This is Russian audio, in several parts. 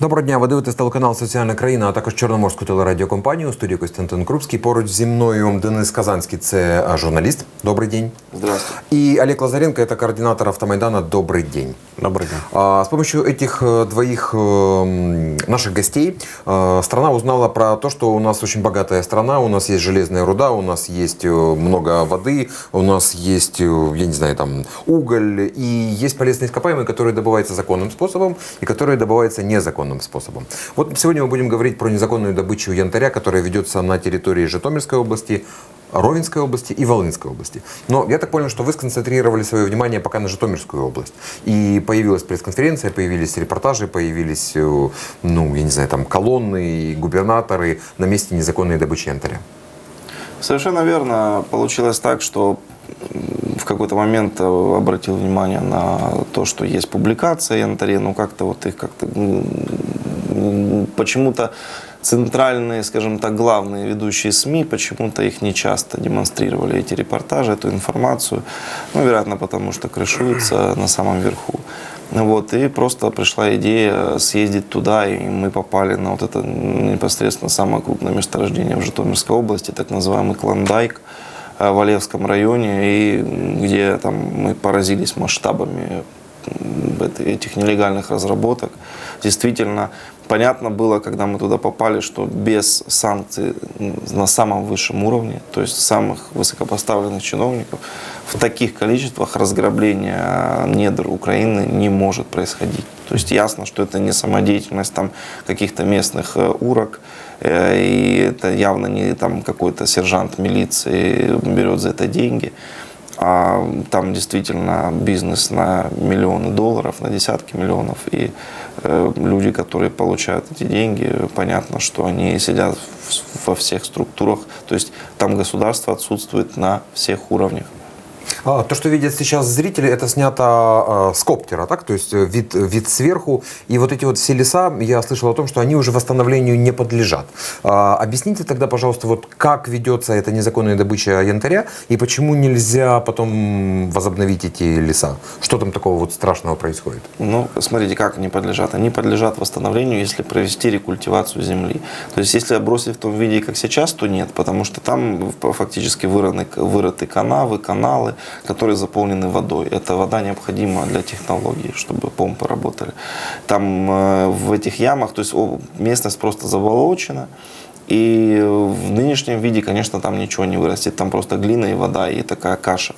Доброго дня, ви дивитесь телеканал Соціальна країна, а також Чорноморську телерадіокомпанію. У студії Костянтин Крупський. Поруч зі мною Денис Казанський, це а, журналіст. Добрий день. Здравствуйте. И Олег Лазаренко, это координатор Автомайдана. Добрый день. Добрый день. А, С помощью этих э, двоих э, м, наших гостей э, страна узнала про то, что у нас очень богатая страна, у нас есть железная руда, у нас есть э, много воды, у нас есть, э, я не знаю, там уголь, и есть полезные ископаемые, которые добываются законным способом и которые добываются незаконным способом. Вот сегодня мы будем говорить про незаконную добычу янтаря, которая ведется на территории Житомирской области, Ровенской области и Волынской области. Но я так понял, что вы сконцентрировали свое внимание пока на Житомирскую область. И появилась пресс-конференция, появились репортажи, появились, э, ну, я не знаю, там колонны и губернаторы на месте незаконной добычи янтаря. Совершенно верно. Получилось так, что в какой-то момент э, обратил внимание на то, что есть публикация янтаре, но как-то вот их как-то м, почему-то центральные, скажем так, главные ведущие СМИ, почему-то их не часто демонстрировали, эти репортажи, эту информацию. Ну, вероятно, потому что крышуются на самом верху. Вот, и просто пришла идея съездить туда, и мы попали на вот это непосредственно самое крупное месторождение в Житомирской области, так называемый Клондайк в Олевском районе, и где там мы поразились масштабами этих нелегальных разработок. Действительно, понятно было, когда мы туда попали, что без санкций м, на самом высшем уровне, то есть самых высокопоставленных чиновников, в таких количествах разграбление недр Украины не может происходить. То есть ясно, что это не самодеятельность там каких-то местных э, урок, э, и это явно не там какой-то сержант милиции берет за это деньги, а там действительно бизнес на миллионы долларов, на десятки миллионов, и э, люди, которые получают эти деньги, понятно, что они сидят во всех структурах, то есть там государство отсутствует на всех уровнях. А, то, что видят сейчас зрители, это снято а, с коптера, так? То есть э, вид, вид сверху. И вот эти вот все леса, я слышал о том, что они уже восстановлению не подлежат. А, объясните тогда, пожалуйста, вот как ведется эта незаконная добыча янтаря и почему нельзя потом возобновить эти леса? Что там такого вот страшного происходит? Ну, смотрите, как они подлежат. Они подлежат восстановлению, если провести рекультивацию земли. То есть, если бросить в том виде, как сейчас, то нет, потому что там фактически вырыты, вырыты канавы, каналы, которые заполнены водой. Эта вода необходима для технологий, чтобы помпы работали. Там э, в этих ямах, то есть местность просто заболочена, и в нынешнем виде, конечно, там ничего не вырастет. Там просто глина и вода, и такая каша.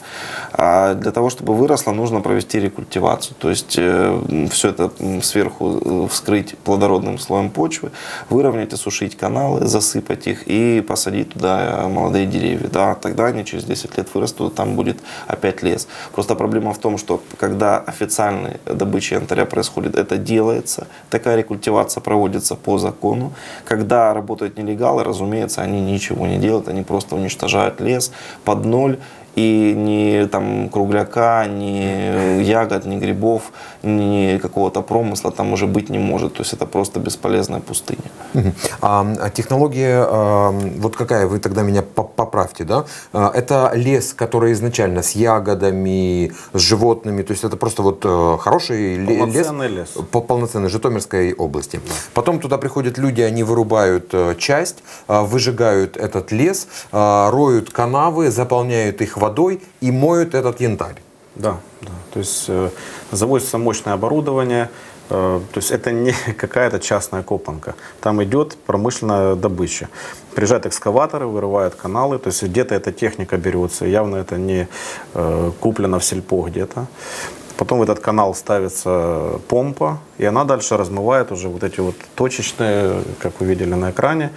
А для того, чтобы выросло, нужно провести рекультивацию. То есть все это сверху э, вскрыть плодородным слоем почвы, выровнять, осушить каналы, засыпать их и посадить туда э, молодые деревья. Да, тогда они через 10 лет вырастут, там будет опять лес. Просто проблема в том, что когда официальная добыча янтаря происходит, это делается, такая рекультивация проводится по закону. Когда работают нелегалы, разумеется, они ничего не делают, они просто уничтожают лес под ноль, и ни там кругляка, ни ягод, ни грибов, ни какого-то промысла там уже быть не может. То есть это просто бесполезная пустыня. А, а технология, а, вот какая, вы тогда меня по- поправьте, да? А, Это лес, который изначально с ягодами, с животными, то есть это просто вот э, хороший Полноценный лес. по полноценной Житомирской области. Потом туда приходят люди, они вырубают э, часть, э, выжигают этот лес, роют канавы, заполняют их водой и моют этот янтарь. Да, да. То есть э, завозится мощное оборудование. э, то есть это не какая-то частная копанка. Там идет промышленная добыча. Приезжают экскаваторы, вырывают каналы. То есть где-то эта техника берется. Явно это не э, куплено в сельпо где-то. Потом в этот канал ставится помпа, и она дальше размывает уже вот эти вот точечные, как вы видели на экране,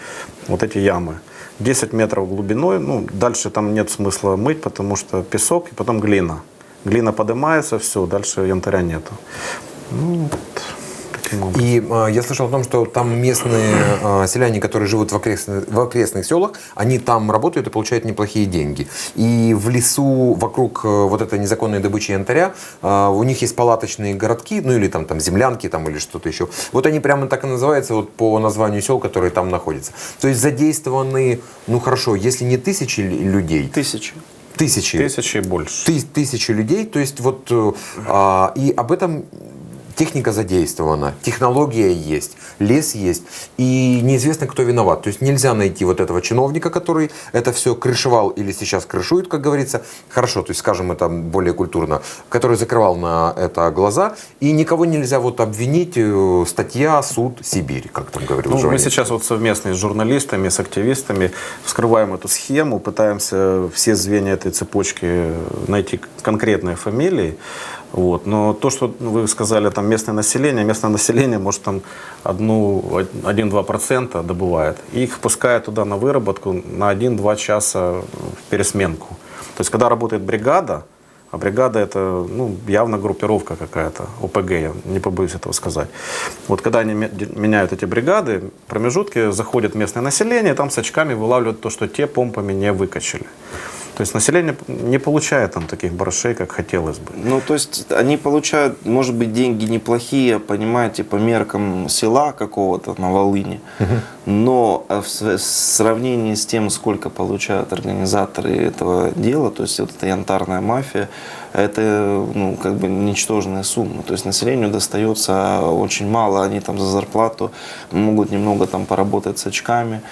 вот эти ямы. 10 метров глубиной, ну, дальше там нет смысла мыть, потому что песок и потом глина. Глина поднимается, все, дальше янтаря нету. Ну, вот таким образом. И э, я слышал о том, что там местные э, селяне, которые живут в окрестных, в окрестных селах, они там работают и получают неплохие деньги. И в лесу вокруг э, вот этой незаконной добычи янтаря э, у них есть палаточные городки, ну или там, там землянки там, или что-то еще. Вот они прямо так и называются вот по названию сел, которые там находятся. То есть задействованы, ну хорошо, если не тысячи людей, Тысячи. тысячи. Тысячи и больше. Ты- тысячи людей, то есть вот э, а, и об этом техника задействована, технология есть, лес есть, и неизвестно, кто виноват. То есть нельзя найти вот этого чиновника, который это все крышевал или сейчас крышует, как говорится. Хорошо, то есть скажем это более культурно, который закрывал на это глаза, и никого нельзя вот обвинить, э, статья, суд, Сибирь, как там говорил Ну, мы сейчас вот совместно с журналистами, с активистами вскрываем эту схему, пытаемся все звенья этой цепочки найти конкретные фамилии. Вот. Но то, что вы сказали, там местное население, местное население, может, там одну, 1-2% добывает. Их пускают туда на выработку на 1-2 часа в пересменку. То есть, когда работает бригада, а бригада это ну, явно группировка какая-то, ОПГ, я не побоюсь этого сказать. Вот когда они меняют эти бригады, промежутки заходит местное население, там с очками вылавливают то, что те помпами не выкачали. То есть население не получает там таких барышей, как хотелось бы. Ну, то есть они получают, может быть, деньги неплохие, понимаете, по меркам села какого-то на Волыне, но э, в сравнении с тем, сколько получают организаторы этого дела, то есть вот эта янтарная мафия, это, ну, как бы ничтожная сумма. То есть населению достается очень мало, они там за зарплату могут немного там поработать с очками,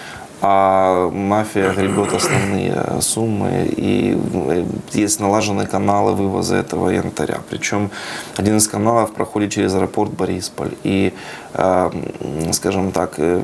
а мафия гребет основные суммы, и э, есть налаженные каналы вывоза этого янтаря. Причем один из каналов проходит через аэропорт Борисполь. И, э, м, скажем так, э,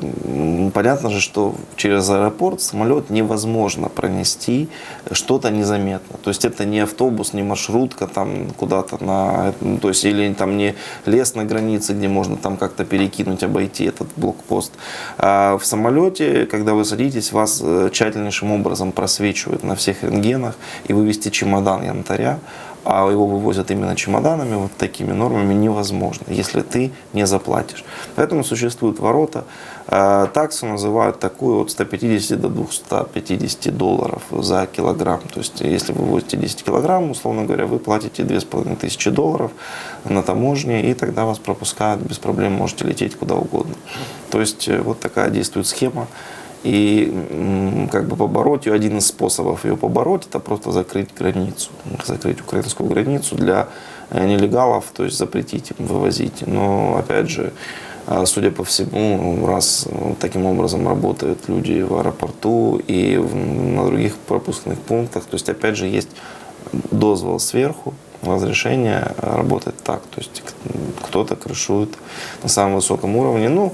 понятно же, что через аэропорт самолет невозможно пронести что-то незаметно. То есть это не автобус, не маршрутка там куда-то на... ну, То есть или там не лес на границе, где можно там как-то перекинуть, обойти этот блокпост. А в самолете, когда вы садитесь, вас э, тщательнейшим образом просвечивают на всех рентгенах и вывести чемодан янтаря, а его вывозят именно чемоданами, вот такими нормами невозможно, если ты не заплатишь. Поэтому существуют ворота. Э, Таксу называют такую от 150 до 250 долларов за килограмм. То есть, если вы возите 10 килограмм, условно говоря, вы платите 2500 долларов на таможне, и тогда вас пропускают без проблем, можете лететь куда угодно. То есть, э, вот такая действует схема. И как бы побороть ее, один из способов ее побороть, это просто закрыть границу, закрыть украинскую границу для э, нелегалов, то есть запретить им вывозить. Но опять же, а, судя по всему, раз э, таким образом работают люди в аэропорту и на других пропускных пунктах, то есть опять же есть дозвол сверху, разрешение э, работать так. То есть кто-то крышует на самом высоком уровне. Ну,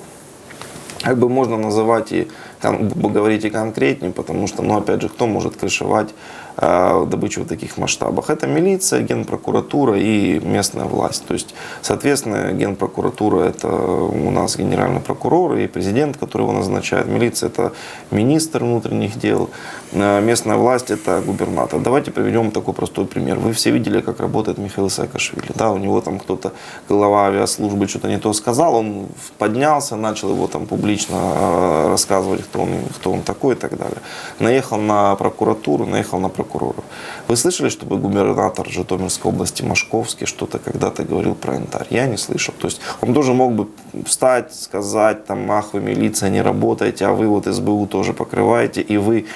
как бы можно называть и кон- говорить конкретнее, потому что, ну, опять же, кто может крышевать э, добычу в таких масштабах? Это милиция, генпрокуратура и местная власть. То есть, соответственно, генпрокуратура – это у нас генеральный прокурор и президент, который его назначает. Милиция – это министр внутренних дел. Э, Местная власть – это губернатор. Давайте приведем такой простой пример. Вы все видели, как работает Михаил Саакашвили. Да, у него там кто-то, глава авиаслужбы, что-то не то сказал, он поднялся, начал его там публично э, рассказывать, кто он, кто он такой и так далее. Наехал на прокуратуру, наехал на прокурора. Вы слышали, чтобы губернатор Житомирской области Машковский что-то когда-то говорил про янтарь? Я не слышал. То есть он тоже мог бы встать, сказать, там, ах, вы милиция, не работаете, а вы вот СБУ тоже покрываете, и вы,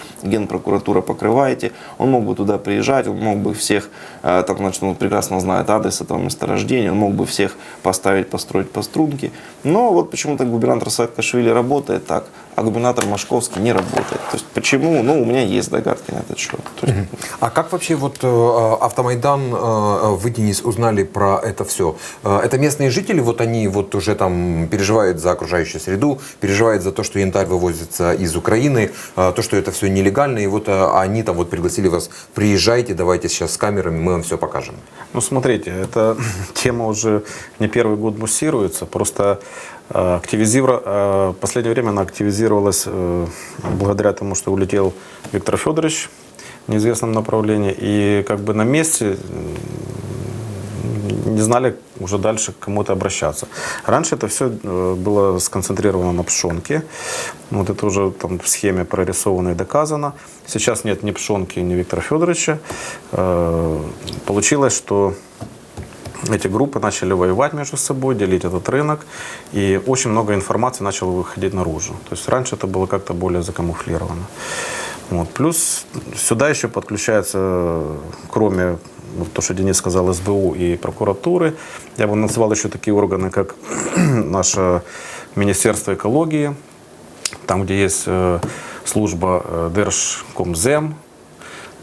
генпрокуратура, покрываете. Он мог бы туда приезжать, он мог бы всех, э, там, значит, он прекрасно знает адрес этого месторождения, он мог бы всех поставить, построить по струнке. Но вот почему-то губернатор Саакашвили работает так, а губернатор Машковский не работает. То есть почему? Ну, у меня есть догадки на этот счет. Есть, А как вообще вот э, Автомайдан, э, вы, Денис, узнали про это все? Это местные жители, вот они вот уже там переживают за окружающую среду, переживают за то, что янтарь вывозится из Украины, э, то, что это все нелегально, и вот э, они там вот пригласили вас, приезжайте, давайте сейчас с камерами, мы вам все покажем. Ну, смотрите, эта тема уже не первый год муссируется, просто э, активизира- э, последнее время она активизировалась э, благодаря тому, что улетел Виктор Федорович в неизвестном направлении, и как бы на месте не знали уже дальше к кому-то обращаться. Раньше это все было сконцентрировано на пшенке. Вот это уже там в схеме прорисовано и доказано. Сейчас нет ни пшенки, ни Виктора Федоровича. Получилось, что эти группы начали воевать между собой, делить этот рынок, и очень много информации начало выходить наружу. То есть раньше это было как-то более закамуфлировано. Вот. Плюс сюда еще подключается, кроме ну, то, что Денис сказал, СБУ и прокуратуры. Я бы называл еще такие органы, как наше Министерство экологии, там, где есть э, служба э, Держкомзем,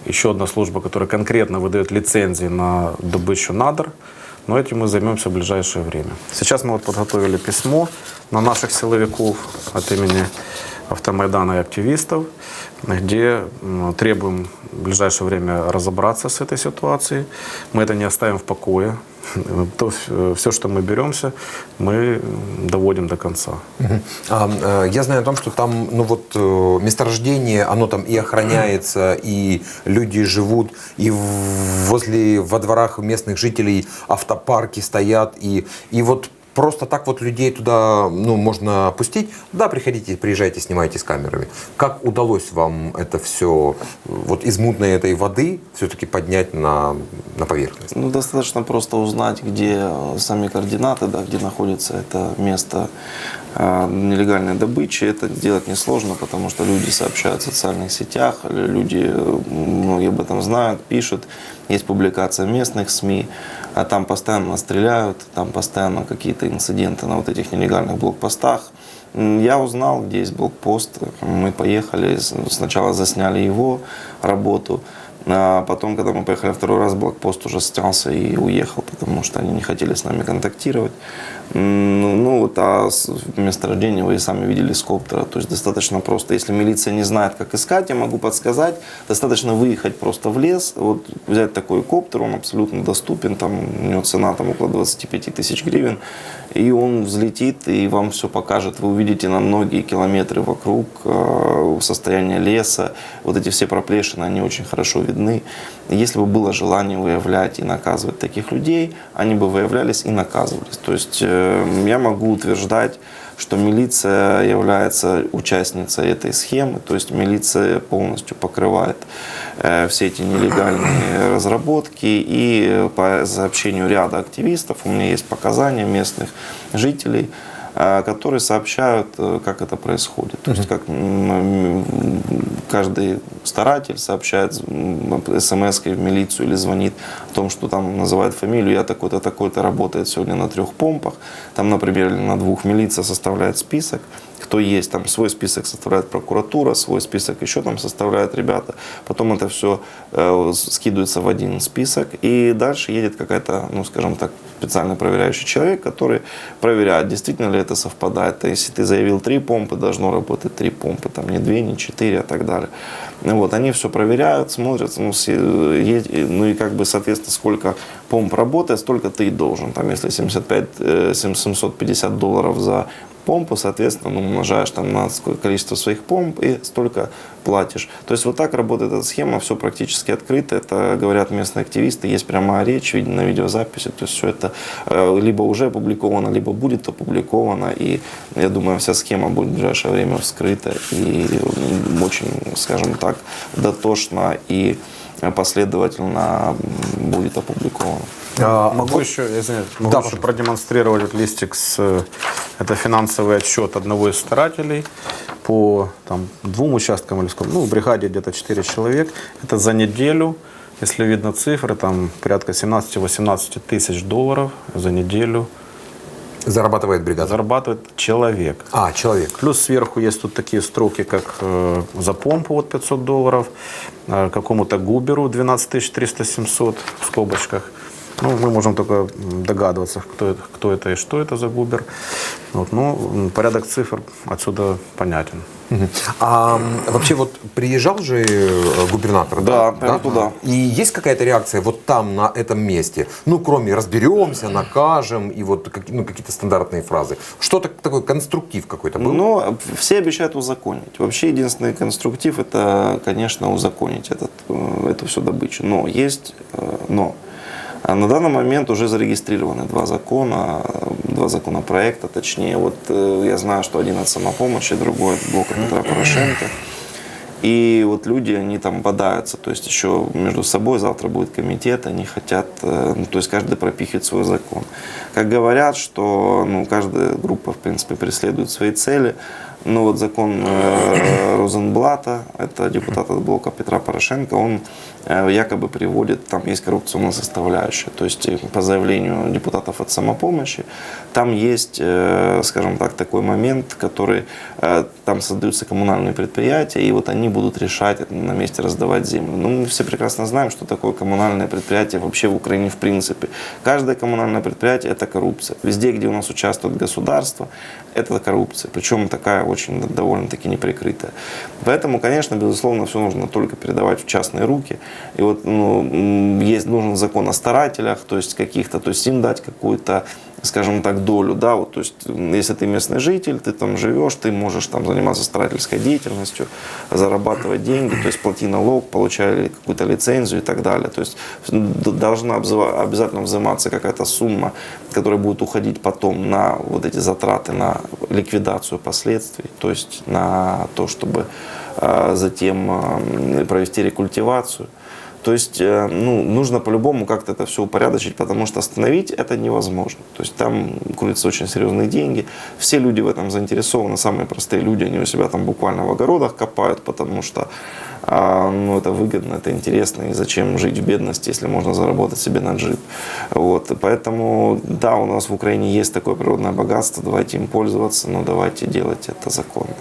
еще одна служба, которая конкретно выдает лицензии на добычу надр. Но этим мы займемся в ближайшее время. Сейчас мы вот подготовили письмо на наших силовиков от имени автомайдана и активистов, где требуем в ближайшее время разобраться с этой ситуацией. Мы это не оставим в покое. То, все, что мы беремся, мы доводим до конца. А, э, я знаю о том, что там, ну вот, э, месторождение, оно там и охраняется, и люди живут, и возле, во дворах местных жителей автопарки стоят, и, и вот просто так вот людей туда ну, можно пустить. Да, приходите, приезжайте, снимайте с камерами. Как удалось вам это все вот из мутной этой воды все-таки поднять на, на поверхность? Ну, достаточно просто узнать, где сами координаты, да, где находится это место э, нелегальной добычи. Это делать несложно, потому что люди сообщают в социальных сетях, люди многие об этом знают, пишут. Есть публикация местных СМИ а там постоянно стреляют, там постоянно какие-то инциденты на вот этих нелегальных блокпостах. Я узнал, где есть блокпост, мы поехали, сначала засняли его работу, а потом, когда мы поехали второй раз, блокпост уже снялся и уехал, потому что они не хотели с нами контактировать. Ну, ну вот, а месторождение вы сами видели с коптера. То есть достаточно просто. Если милиция не знает, как искать, я могу подсказать. Достаточно выехать просто в лес, вот взять такой коптер, он абсолютно доступен, там у него цена там около 25 тысяч гривен, и он взлетит и вам все покажет. Вы увидите на многие километры вокруг э, состояние леса, вот эти все проплешины, они очень хорошо видны. Если бы было желание выявлять и наказывать таких людей, они бы выявлялись и наказывались. То есть э, я могу утверждать, что милиция является участницей этой схемы, то есть милиция полностью покрывает э, все эти нелегальные разработки. И по сообщению ряда активистов, у меня есть показания местных жителей, которые сообщают, как это происходит. То есть как каждый старатель сообщает смс в милицию или звонит о том, что там называет фамилию, я такой-то, такой-то работает сегодня на трех помпах, там, например, или на двух милиция составляет список, кто есть, там свой список составляет прокуратура, свой список еще там составляют ребята, потом это все э, скидывается в один список, и дальше едет какая-то, ну, скажем так, специально проверяющий человек, который проверяет, действительно ли это совпадает. То если ты заявил три помпы, должно работать три помпы, там не две, не четыре, и так далее. Вот, они все проверяют, смотрят, ну, ну и как бы, соответственно, сколько помп работает, столько ты и должен. Там, если 75, 750 э, долларов за помпу, соответственно, ну, умножаешь там на количество своих помп и столько платишь. То есть вот так работает эта схема, все практически открыто. Это говорят местные активисты, есть прямая речь на видеозаписи. То есть все это э, либо уже опубликовано, либо будет опубликовано. И я думаю, вся схема будет в ближайшее время вскрыта и очень, скажем так, дотошно и последовательно будет опубликовано. А, могу вот, еще, извините, могу да, еще продемонстрировать вот листик с это финансовый отчет одного из старателей по там, двум участкам или сколько, ну, в бригаде где-то 4 человек. Это за неделю, если видно цифры, там порядка 17-18 тысяч долларов за неделю. Зарабатывает бригада? Зарабатывает человек. А, человек. Плюс сверху есть тут такие строки, как э, за помпу вот 500 долларов, э, какому-то губеру 12 300-700 в скобочках. Ну, мы можем только догадываться, кто это, кто это и что это за губер. Вот, ну, порядок цифр отсюда понятен. А вообще вот приезжал же э, губернатор, да? Да, да? туда. И есть какая-то реакция вот там, на этом месте? Ну, кроме разберемся, накажем и вот ну, какие-то стандартные фразы. Что-то такой конструктив какой-то был? Ну, все обещают узаконить. Вообще единственный конструктив это, конечно, узаконить этот, э, эту всю добычу. Но есть э, но. А на данный момент уже зарегистрированы два закона, два законопроекта, точнее. Вот э, я знаю, что один от самопомощи, другой от блока Петра Порошенко. И вот люди, они там бодаются, то есть еще между собой завтра будет комитет, они хотят, э, ну, то есть каждый пропихивает свой закон. Как говорят, что ну, каждая группа, в принципе, преследует свои цели, но вот закон э, Розенблата, это депутат от блока Петра Порошенко, он якобы приводит, там есть коррупционная составляющая, то есть э, по заявлению депутатов от самопомощи, там есть, э, скажем так, такой момент, который, э, там создаются коммунальные предприятия, и вот они будут решать на месте раздавать землю. Ну, мы все прекрасно знаем, что такое коммунальное предприятие вообще в Украине в принципе. Каждое коммунальное предприятие – это коррупция. Везде, где у нас участвует государство, это коррупция. Причем такая очень довольно-таки неприкрытая. Поэтому, конечно, безусловно, все нужно только передавать в частные руки. И вот ну, есть нужен закон о старателях, то есть каких-то, то есть им дать какую-то скажем так, долю, да, вот, то есть, если ты местный житель, ты там живешь, ты можешь там заниматься старательской деятельностью, зарабатывать деньги, то есть плати налог, получай какую-то лицензию и так далее, то есть должна обязательно взиматься какая-то сумма, которая будет уходить потом на вот эти затраты, на ликвидацию последствий, то есть на то, чтобы а, затем провести рекультивацию. То есть, э, ну, нужно по-любому как-то это все упорядочить, потому что остановить это невозможно. То есть там крутятся очень серьезные деньги. Все люди в этом заинтересованы, самые простые люди, они у себя там буквально в огородах копают, потому что а, ну, это выгодно, это интересно, и зачем жить в бедности, если можно заработать себе на джип. Вот. Поэтому, да, у нас в Украине есть такое природное богатство, давайте им пользоваться, но давайте делать это законно.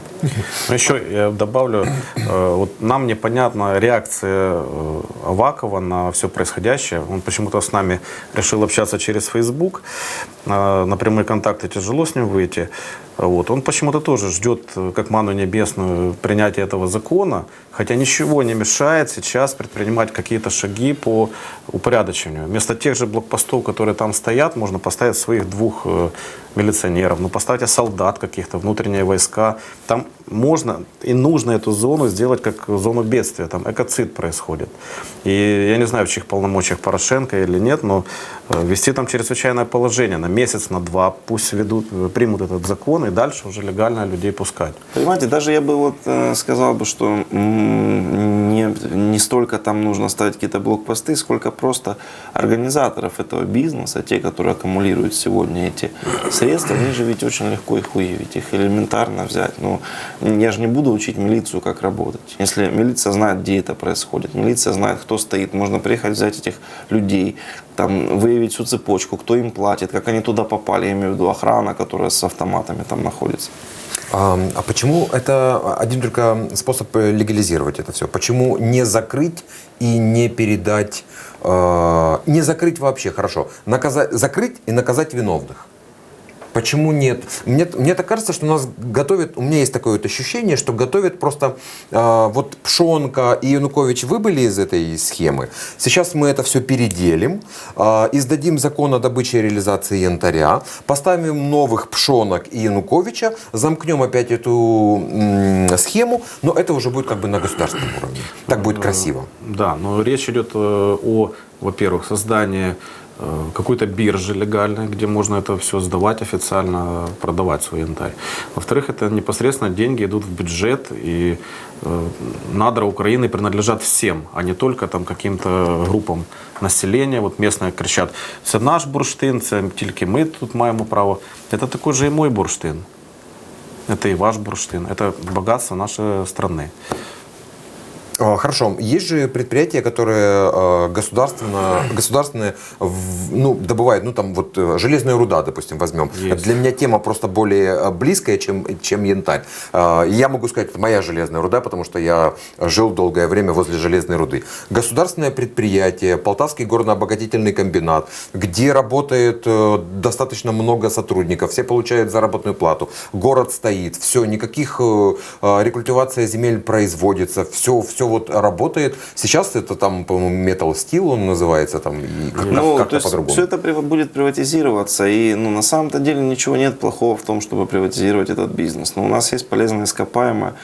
Ну, Еще я добавлю, э, вот нам непонятна реакция э, Авакова на все происходящее. Он почему-то с нами решил общаться через Facebook. Э, На прямые контакты тяжело с ним выйти. Вот. Он почему-то тоже ждет, э, как ману небесную, принятия этого закона, хотя ничего не мешает сейчас предпринимать какие-то шаги по упорядочению. Вместо тех же блокпостов, которые там стоят, можно поставить своих двух э, милиционеров, ну поставьте солдат каких-то, внутренние войска. Там можно и нужно эту зону сделать как зону бедствия, там экоцид происходит. И я не знаю, в чьих полномочиях Порошенко или нет, но э, ввести там чрезвычайное положение на месяц, на два, пусть ведут, примут этот закон и дальше уже легально людей пускать. Понимаете, даже я бы вот э, сказал бы, что не, столько там нужно ставить какие-то блокпосты, сколько просто организаторов этого бизнеса, те, которые аккумулируют сегодня эти средства, они же ведь очень легко их выявить, их элементарно взять. Ну, я же не буду учить милицию, как работать. Если милиция знает, где это происходит, милиция знает, кто стоит, можно приехать взять этих людей, там, выявить всю цепочку, кто им платит, как они туда попали, я имею в виду охрана, которая с автоматами там находится. А, а почему это один только способ э, легализировать это все? Почему не закрыть и не передать, э, не закрыть вообще, хорошо, наказать, закрыть и наказать виновных? Почему нет? Мне, мне так кажется, что нас готовят, у меня есть такое вот ощущение, что готовят просто э, вот Пшонка и Янукович выбыли из этой схемы. Сейчас мы это все переделим, э, издадим закон о добыче и реализации янтаря, поставим новых Пшонок и Януковича, замкнем опять эту м, схему, но это уже будет как бы на государственном уровне. Так будет красиво. Да, но речь идет э, о, во-первых, создании э, какой-то биржи легальной, где можно это все сдавать официально, продавать свой янтарь. Во-вторых, это непосредственно деньги идут в бюджет, и э, надра Украины принадлежат всем, а не только там каким-то группам населения. Вот местные кричат, це наш бурштин, це тільки ми тут маємо право. Это такой же и мой бурштин. Это и ваш бурштин. Это богатство нашей страны. А, Хорошо, есть же предприятия, которые э, государственно, государственные ну, добывают, ну там вот э, железная руда, допустим, возьмем. Есть. Для меня тема просто более э, близкая, чем, чем янтарь. Э, Я могу сказать, это моя железная руда, потому что я жил долгое время возле железной руды. Государственное предприятие, Полтавский горно-обогатительный комбинат, где работает э, достаточно много сотрудников, все получают заработную плату, город стоит, все, никаких рекультивация земель производится, все, все вот работает. Сейчас это там, по-моему, Metal Steel он называется там, и как- Ну, как-то то есть по-другому. все это будет приватизироваться, и ну, на самом-то деле ничего нет плохого в том, чтобы приватизировать этот бизнес. Но у нас есть полезное ископаемое,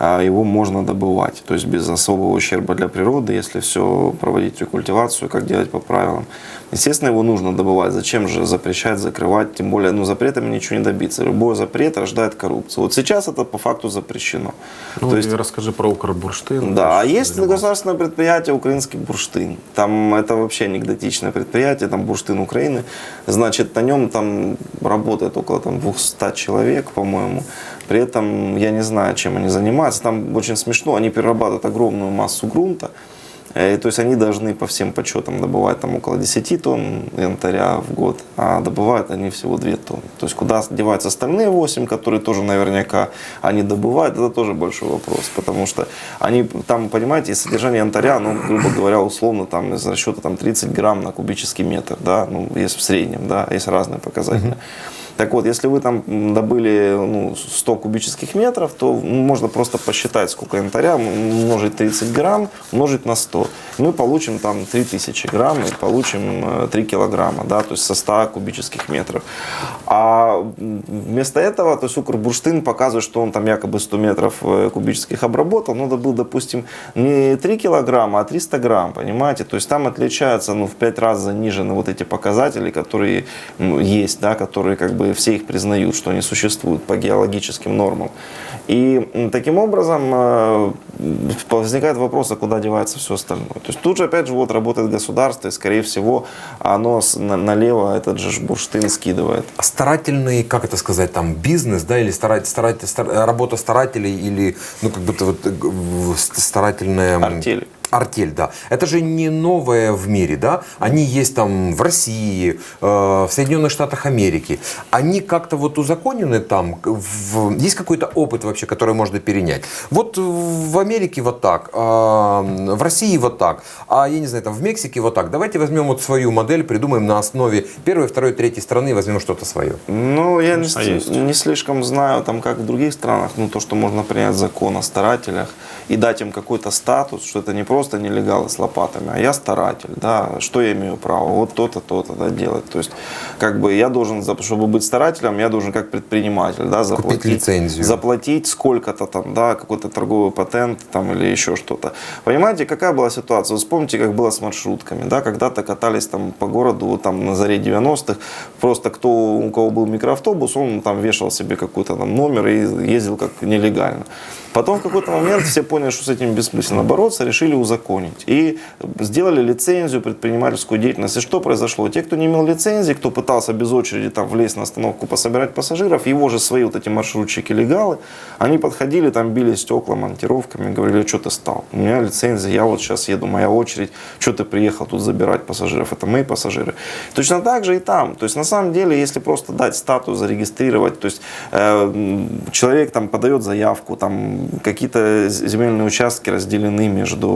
его можно добывать, то есть без особого ущерба для природы, если все проводить рекультивацию, как делать по правилам. Естественно, его нужно добывать. Зачем же запрещать, закрывать? Тем более, ну, запретами ничего не добиться. Любой запрет рождает коррупцию. Вот сейчас это по факту запрещено. Ну, то есть расскажи про Укрбурштин. да, а есть занимался? государственное предприятие «Украинский бурштин». Там это вообще анекдотичное предприятие, там бурштин Украины. Значит, на нем там работает около там, 200 человек, по-моему. При этом я не знаю, чем они занимаются. Там очень смешно, они перерабатывают огромную массу грунта. Э, То есть они должны по всем подсчетам добывать там около 10 тонн янтаря в год, а добывают они всего 2 тонны. То есть куда деваются остальные 8, которые тоже наверняка они добывают, это тоже большой вопрос, потому что они там, понимаете, содержание янтаря, ну, грубо говоря, условно там из расчета там 30 грамм на кубический метр, да, ну, есть в среднем, да, есть разные показатели. Так вот, если вы там добыли ну, 100 кубических метров, то можно просто посчитать, сколько янтаря, умножить 30 грамм, умножить на 100. Мы получим там 3000 грамм и получим э, 3 килограмма, да, то есть со 100 кубических метров. А вместо этого, то есть Укрбурштин показывает, что он там якобы 100 метров э, кубических обработал, но добыл, допустим, не 3 килограмма, а 300 грамм, понимаете? То есть там отличаются ну, в 5 раз занижены вот эти показатели, которые есть, да, которые как бы все их признают, что они существуют по геологическим нормам. И таким образом э, возникает вопрос, а куда девается все остальное. То есть тут же опять же вот работает государство, и скорее всего оно налево этот же бурштин скидывает. старательный, как это сказать, там бизнес, да, или старать, старать, стар- работа старателей, или, ну, как будто вот э, старательная... Артель. Артель, да. Это же не новое в мире, да? Они есть там в России, э, в Соединенных Штатах Америки. Они как-то вот узаконены там. в- есть какой-то опыт вообще, который можно перенять. Вот в Америке вот так, а, в России вот так, а я не знаю, там в Мексике вот так. Давайте возьмем вот свою модель, придумаем на основе первой, второй, третьей страны, возьмем что-то свое. Ну, я не, А есть. не слишком знаю, там, как в других странах, ну, то, что можно принять закон о старателях и дать им какой-то статус, что это не просто нелегалы с лопатами, а я старатель, да, что я имею право, вот то-то, то-то да, делать. То есть, как бы я должен, чтобы быть старателем, я должен как предприниматель, да, заплатить, лицензию. заплатить сколько-то там, да, какой-то торговый патент там или еще что-то. Понимаете, какая была ситуация? Вот вспомните, как было с маршрутками, да, когда-то катались там по городу там на заре 90-х, просто кто, у кого был микроавтобус, он там вешал себе какой-то там номер и ездил как нелегально. Потом в какой-то момент все поняли, что с этим бессмысленно бороться, решили узаконить. И сделали лицензию предпринимательскую деятельность. И что произошло? Те, кто не имел лицензии, кто пытался без очереди там влезть на остановку, пособирать пассажиров, его же свои вот эти маршрутчики-легалы, они подходили, там били стекла монтировками, говорили, что ты стал? У меня лицензия, я вот сейчас еду, моя очередь, что ты приехал тут забирать пассажиров? Это мои пассажиры. Точно так же и там. То есть на самом деле, если просто дать статус, зарегистрировать, то есть э, человек там подает заявку, там какие-то земельные участки разделены между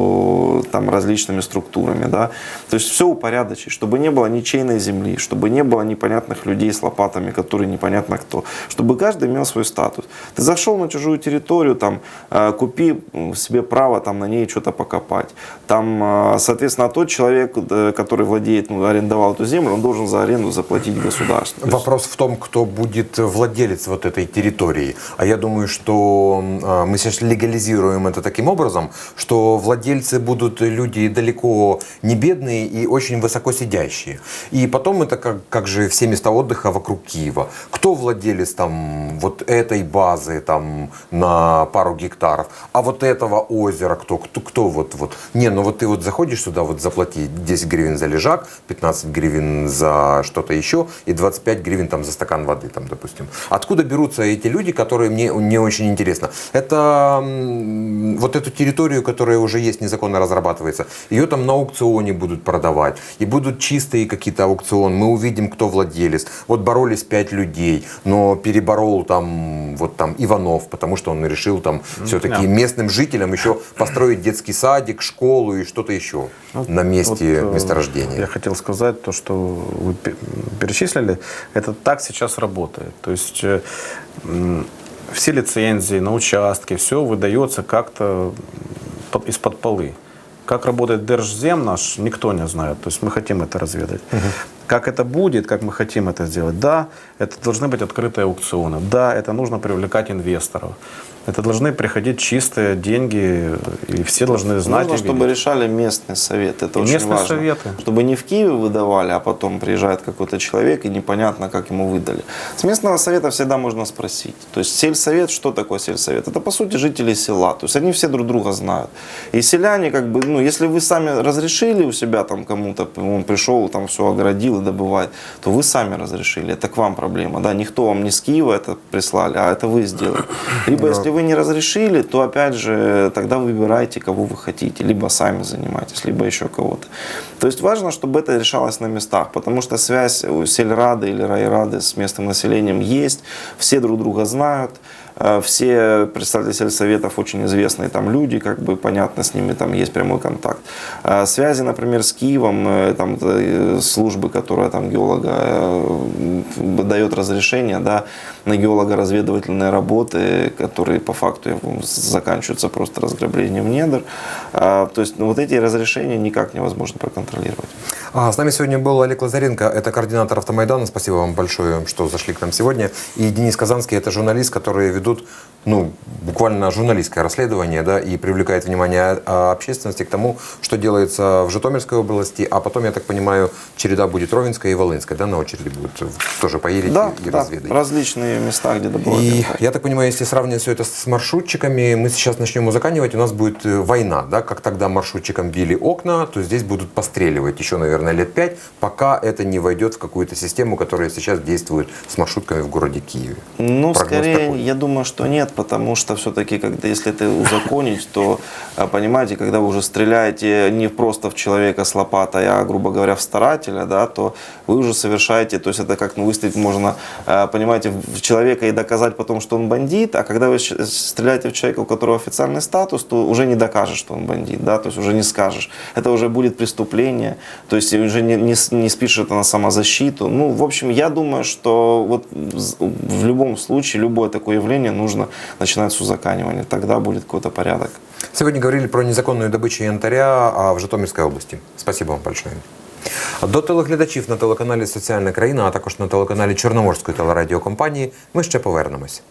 там различными структурами, да, то есть все упорядочить, чтобы не было ничейной земли, чтобы не было непонятных людей с лопатами, которые непонятно кто, чтобы каждый имел свой статус. Ты зашел на чужую территорию, там, э, купи себе право там на ней что-то покопать. Там, э, соответственно, тот человек, э, который владеет, ну, арендовал эту землю, он должен за аренду заплатить государству. Вопрос в том, кто будет владелец вот этой территории. А я думаю, что мы сейчас легализируем это таким образом, что владельцы будут люди далеко не бедные и очень высоко сидящие. И потом это как, как же все места отдыха вокруг Киева. Кто владелец там вот этой базы там на пару гектаров, а вот этого озера кто? Кто, кто вот, вот? Не, ну вот ты вот заходишь сюда, вот заплати 10 гривен за лежак, 15 гривен за что-то еще и 25 гривен там за стакан воды, там, допустим. Откуда берутся эти люди, которые мне, мне очень интересно? Это вот эту территорию, которая уже есть, незаконно разрабатывается, ее там на аукционе будут продавать. И будут чистые какие-то аукционы. Мы увидим, кто владелец. Вот боролись пять людей, но переборол там вот там Иванов, потому что он решил там все-таки да. местным жителям еще построить детский садик, школу и что-то еще на месте Вот, э, месторождения. Я хотел сказать то, что вы пе- перечислили, это так сейчас работает. То есть э, все лицензии на участки, все выдается как-то под- из-под полы. Как работает Держзем наш, никто не знает. То есть мы хотим это разведать. Как это будет, как мы хотим это сделать? Да, это должны быть открытые аукционы. Да, это нужно привлекать инвесторов. Это должны приходить чистые деньги, и все должны знать. Нужно, и чтобы решали местные советы. Это И очень местные важно. советы. Чтобы не в Киеве выдавали, а потом приезжает какой-то человек и непонятно, как ему выдали. С местного совета всегда можно спросить. То есть сельсовет, что такое сельсовет? Это по сути жители села. То есть они все друг друга знают. И селяне, как бы, ну, если вы сами разрешили у себя там кому-то, он пришел, там все огородил, добывает, то вы сами разрешили, это к вам проблема, да, никто вам не с Киева это прислали, а это вы сделали. Либо если вы не разрешили, то опять же тогда выбирайте, кого вы хотите, либо сами занимайтесь, либо еще кого-то. То есть важно, чтобы это решалось на местах, потому что связь у сельрады или райрады с местным населением есть, все друг друга знают, все представители сельсоветов очень известные там люди, как бы понятно, с ними там есть прямой контакт. А Связи, например, с Киевом, э, там э, службы, которая там геолога э, дает разрешение, да, на геолого-разведывательные работы, которые по факту заканчиваются просто разграблением недр. То есть ну, вот эти разрешения никак невозможно проконтролировать. А, с нами сегодня был Олег Лазаренко, это координатор Автомайдана. Спасибо вам большое, что зашли к нам сегодня. И Денис Казанский, это журналист, которые ведут ну, буквально журналистское расследование да, и привлекает внимание общественности к тому, что делается в Житомирской области, а потом, я так понимаю, череда будет Ровенская и Волынская, да, на очереди будут тоже поедете Да, и да, разведаете. различные места, где добывают И я так понимаю, если сравнивать все это с маршрутчиками, мы сейчас начнем узаканивать, у нас будет э, война, да, как тогда маршрутчикам били окна, то здесь будут постреливать еще, наверное, лет пять, пока это не войдет в какую-то систему, которая сейчас действует с маршрутками в городе Киеве. Ну, Прогноз скорее, такой. я думаю, что нет, потому что все-таки, когда, если это узаконить, то, а, понимаете, когда вы уже стреляете не просто в человека с лопатой, а, грубо говоря, в старателя, да, то вы уже совершаете, то есть это как ну, выстрелить можно, а, понимаете, в человека и доказать потом, что он бандит, а когда вы щ- стреляете в человека, у которого официальный статус, то уже не докажешь, что он бандит, да, то есть уже не скажешь. Это уже будет преступление, то есть уже не, не, не спишешь это на самозащиту. Ну, в общем, я думаю, что вот в любом случае, любое такое явление нужно начинать с узаканивания, тогда будет какой-то порядок. Сегодня говорили про незаконную добычу янтаря в Житомирській області. Спасибо вам большое. До телеглядачів на телеканалі Соціальна країна, а також на телеканалі Чорноморської телерадіокомпанії ми ще повернемось.